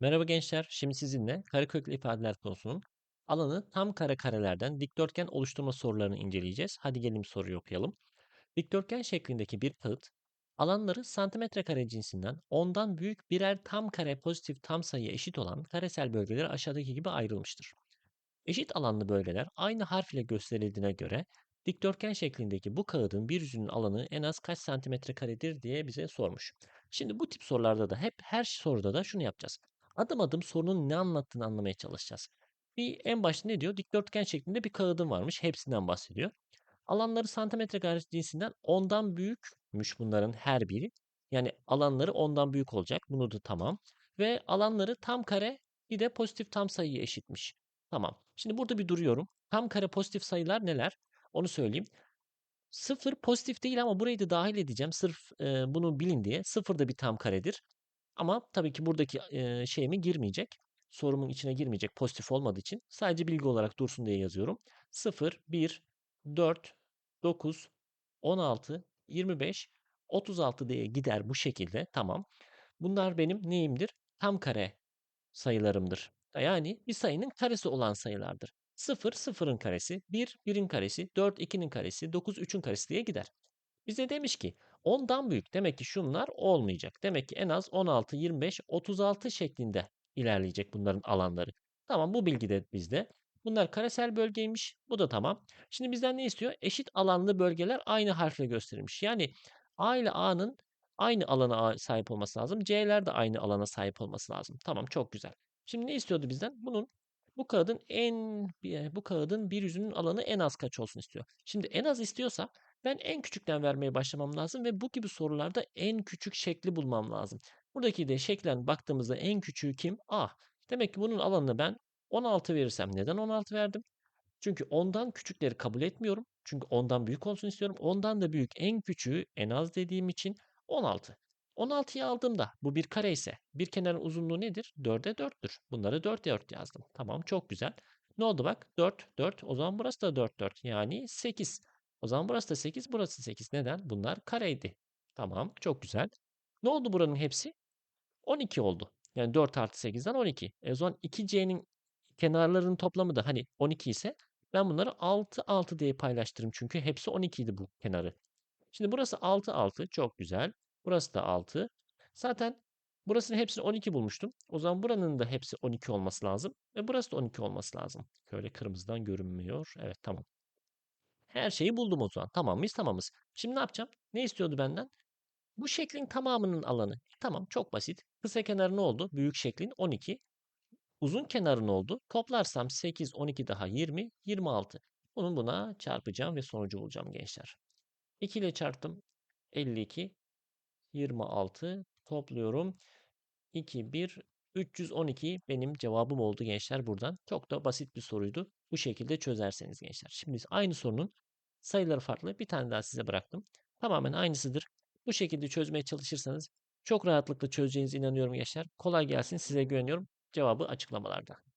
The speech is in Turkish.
Merhaba gençler. Şimdi sizinle kareköklü ifadeler konusunun alanı tam kare karelerden dikdörtgen oluşturma sorularını inceleyeceğiz. Hadi gelin soruyu okuyalım. Dikdörtgen şeklindeki bir kağıt alanları santimetre kare cinsinden ondan büyük birer tam kare pozitif tam sayıya eşit olan karesel bölgelere aşağıdaki gibi ayrılmıştır. Eşit alanlı bölgeler aynı harf ile gösterildiğine göre dikdörtgen şeklindeki bu kağıdın bir yüzünün alanı en az kaç santimetre karedir diye bize sormuş. Şimdi bu tip sorularda da hep her soruda da şunu yapacağız. Adım adım sorunun ne anlattığını anlamaya çalışacağız. Bir en başta ne diyor? Dikdörtgen şeklinde bir kağıdın varmış. Hepsinden bahsediyor. Alanları santimetre kare cinsinden ondan büyükmüş bunların her biri. Yani alanları ondan büyük olacak. Bunu da tamam. Ve alanları tam kare bir de pozitif tam sayıya eşitmiş. Tamam. Şimdi burada bir duruyorum. Tam kare pozitif sayılar neler? Onu söyleyeyim. Sıfır pozitif değil ama burayı da dahil edeceğim. Sırf e, bunu bilin diye. Sıfır da bir tam karedir. Ama tabii ki buradaki e, şeyime girmeyecek. Sorumun içine girmeyecek pozitif olmadığı için. Sadece bilgi olarak dursun diye yazıyorum. 0, 1, 4, 9, 16, 25, 36 diye gider bu şekilde. Tamam. Bunlar benim neyimdir? Tam kare sayılarımdır. Yani bir sayının karesi olan sayılardır. 0, 0'ın karesi, 1, 1'in karesi, 4, 2'nin karesi, 9, 3'ün karesi diye gider. Bize demiş ki 10'dan büyük demek ki şunlar olmayacak. Demek ki en az 16, 25, 36 şeklinde ilerleyecek bunların alanları. Tamam bu bilgi de bizde. Bunlar karesel bölgeymiş. Bu da tamam. Şimdi bizden ne istiyor? Eşit alanlı bölgeler aynı harfle gösterilmiş. Yani A ile A'nın aynı alana sahip olması lazım. C'ler de aynı alana sahip olması lazım. Tamam çok güzel. Şimdi ne istiyordu bizden? Bunun bu kağıdın en bu kağıdın bir yüzünün alanı en az kaç olsun istiyor. Şimdi en az istiyorsa ben en küçükten vermeye başlamam lazım ve bu gibi sorularda en küçük şekli bulmam lazım. Buradaki de şeklen baktığımızda en küçüğü kim? A. Demek ki bunun alanını ben 16 verirsem neden 16 verdim? Çünkü ondan küçükleri kabul etmiyorum. Çünkü ondan büyük olsun istiyorum. Ondan da büyük en küçüğü en az dediğim için 16. 16'yı aldığımda bu bir kare ise bir kenarın uzunluğu nedir? 4'e 4'tür. Bunları 4 4 yazdım. Tamam çok güzel. Ne oldu bak? 4 4. O zaman burası da 4 4. Yani 8. O zaman burası da 8, burası 8. Neden? Bunlar kareydi. Tamam çok güzel. Ne oldu buranın hepsi? 12 oldu. Yani 4 artı 8'den 12. E o zaman 2C'nin kenarlarının toplamı da hani 12 ise ben bunları 6 6 diye paylaştırırım. Çünkü hepsi 12 idi bu kenarı. Şimdi burası 6 6 çok güzel. Burası da 6. Zaten burasının hepsini 12 bulmuştum. O zaman buranın da hepsi 12 olması lazım. Ve burası da 12 olması lazım. Şöyle kırmızıdan görünmüyor. Evet tamam. Her şeyi buldum o zaman. Tamam mıyız? Tamamız. Şimdi ne yapacağım? Ne istiyordu benden? Bu şeklin tamamının alanı. Tamam çok basit. Kısa kenarı ne oldu? Büyük şeklin 12. Uzun kenarı ne oldu? Toplarsam 8, 12 daha 20, 26. Bunun buna çarpacağım ve sonucu bulacağım gençler. 2 ile çarptım. 52, 26 topluyorum. 2, 1, 312 benim cevabım oldu gençler buradan. Çok da basit bir soruydu. Bu şekilde çözerseniz gençler. Şimdi aynı sorunun sayıları farklı. Bir tane daha size bıraktım. Tamamen aynısıdır. Bu şekilde çözmeye çalışırsanız çok rahatlıkla çözeceğinize inanıyorum gençler. Kolay gelsin size güveniyorum. Cevabı açıklamalarda.